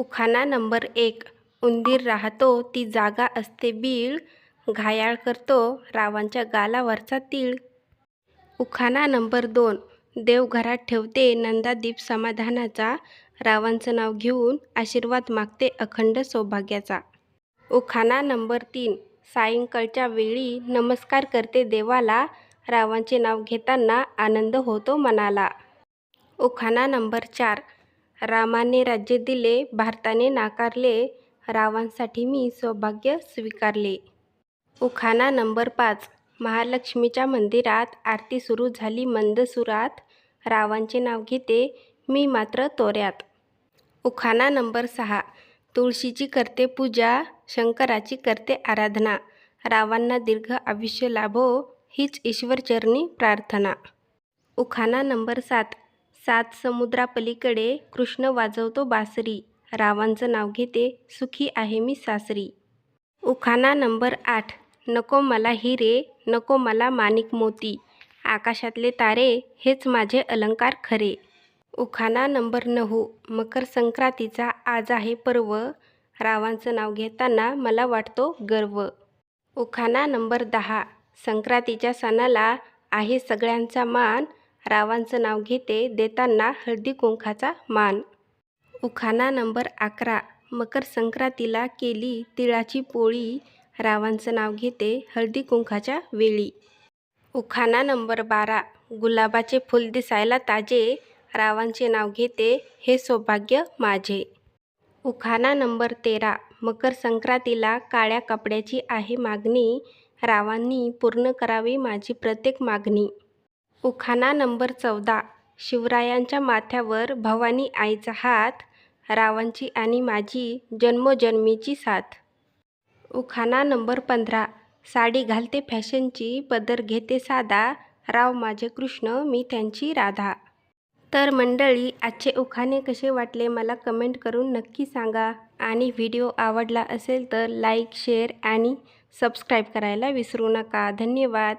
उखाणा number एक. उंदीर राहतो ती जागा असते बीळ घायाळ करतो रावांच्या गालावरचा तीळ. उखाणा नंबर दोन. देव घरात ठेवते नंदादीप समाधानाचा रावांचं नाव घेऊन आशीर्वाद मागते अखंड सौभाग्याचा. उखाणा नंबर तीन. सायंकाळच्या वेळी नमस्कार करते देवाला रावांचे नाव घेताना आनंद होतो मनाला. उखाणा नंबर चार. रामाने राज्य दिले भारताने नाकारले रावांसाठी मी सौभाग्य स्वीकारले. उखाणा नंबर पाच. महालक्ष्मीच्या मंदिरात आरती सुरू झाली मंद सुरात रावांचे नाव घेते मी मात्र तोऱ्यात. उखाणा नंबर सहा. तुळशीची करते पूजा शंकराची करते आराधना. रावांना दीर्घ आयुष्य लाभो हीच ईश्वरचरणी प्रार्थना. उखाणा नंबर सात. सात समुद्रापलीकडे कृष्ण वाजवतो बासरी. रावांचं नाव घेते सुखी आहे मी सासरी. उखाणा नंबर आठ नको मला हिरे नको मला माणिक मोती. आकाशातले तारे हेच माझे अलंकार खरे. उखाणा नंबर नऊ मकर संक्रांतीचा आज आहे पर्व. रावांचं नाव घेताना मला वाटतो गर्व. उखाणा नंबर दहा संक्रांतीच्या सणाला आहे सगळ्यांचा मान. रावांचं नाव घेते देताना हळदीकुंखाचा मान. उखाणा नंबर अकरा. मकर संक्रांतीला केली तिळाची पोळी रावांचं नाव घेते हळदी कुंखाच्या वेळी. उखाणा नंबर बारा. गुलाबाचे फूल दिसायला ताजे रावांचे नाव घेते हे सौभाग्य माझे. उखाणा नंबर तेरा. मकर संक्रांतीला काळ्या कपड्याची आहे मागणी रावांनी पूर्ण करावी माझी प्रत्येक मागणी. उखाणा नंबर चौदा. शिवरायांच्या माथ्यावर भवानी आईचा हात रावांची आणि माझी जन्मोजन्मीची साथ. उखाणा नंबर पंधरा. साडी घालते फॅशनची पदर घेते साधा राव माझे कृष्ण मी त्यांची राधा. तर मंडळी आजचे उखाणे कसे वाटले मला कमेंट करून नक्की सांगा. आणि व्हिडिओ आवडला असेल तर लाईक शेअर आणि सबस्क्राईब करायला विसरू नका. धन्यवाद.